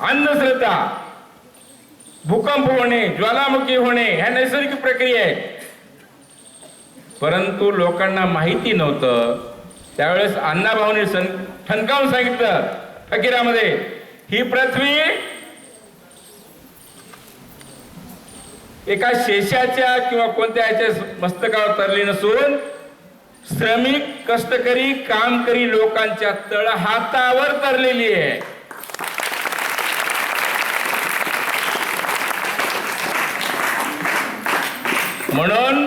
अंधश्रद्धा भूकंप होणे ज्वालामुखी होणे ह्या नैसर्गिक प्रक्रिया आहेत. परंतु लोकांना माहिती नव्हतं. त्यावेळेस अण्णाभाऊने ठणकावून सांगितलं फकीरामध्ये ही पृथ्वी एका शेषाच्या किंवा कोणत्या याच्या मस्तकावर तरली नसून श्रमिक कष्टकरी कामकरी लोकांच्या तळ हातावर तरलेली आहे. म्हणून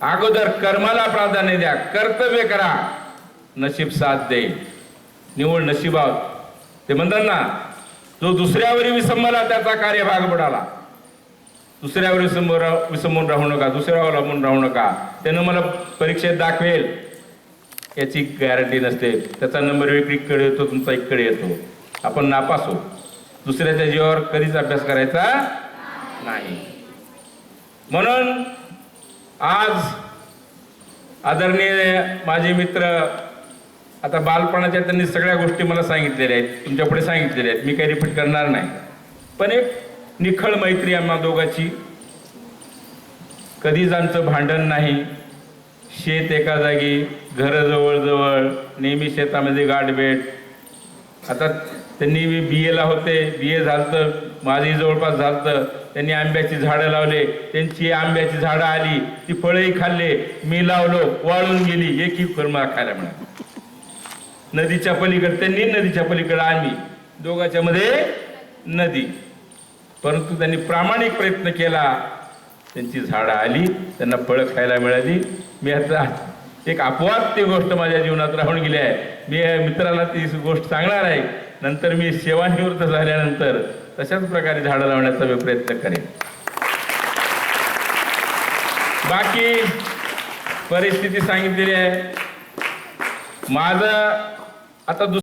अगोदर कर्माला प्राधान्य द्या कर्तव्य करा नशीब साथ दे निवड नशिबात ते म्हणतात ना जो दुसऱ्यावरी विसंबला त्याचा कार्यभाग बुडाला. दुसऱ्यावर विसंबून विसंबून राहू नका दुसऱ्यावर अवलंबून राहू नका. त्यानं मला परीक्षेत दाखवेल. याची गॅरंटी नसते. त्याचा नंबर इकडे येतो तुमचा इकडे येतो. आपण नापास. हो दुसऱ्याच्या जीवावर कधीच अभ्यास करायचा नाही. म्हणून आज आदरणीय माझे मित्र आता बालपणाच्या त्यांनी सगळ्या गोष्टी मला सांगितलेल्या आहेत तुमच्यापुढे सांगितलेल्या आहेत. मी काही रिपीट करणार नाही. पण एक निखळ मैत्री आम्हा दोघाची. कधीच आमचं भांडण नाही. शेत एका जागी घरं जवळजवळ नेहमी शेतामध्ये गाठभेट. आता त्यांनी बी एला होते. बी ए तर माझी जवळपास झालं त्यांनी आंब्याची झाडं लावले. त्यांची आंब्याची झाडं आली. ती फळंही खाल्ले. मी लावलो. वाळून गेली. एकही फळ मला खायला मिळाली. नदीच्या पलीकडे त्यांनी नदीच्या पलीकडे आम्ही. दोघाच्या मध्ये नदी. परंतु त्यांनी प्रामाणिक प्रयत्न केला. त्यांची झाडं आली. त्यांना फळं खायला मिळाली. मी आता एक अपवाद ती गोष्ट माझ्या जीवनात राहून गेली आहे. मी मित्राला ती गोष्ट सांगणार आहे. नंतर मी सेवानिवृत्त झाल्यानंतर तशाच प्रकारे झाडं लावण्याचा मी प्रयत्न करेन. बाकी परिस्थिती सांगितलेली आहे. माझं आता दुस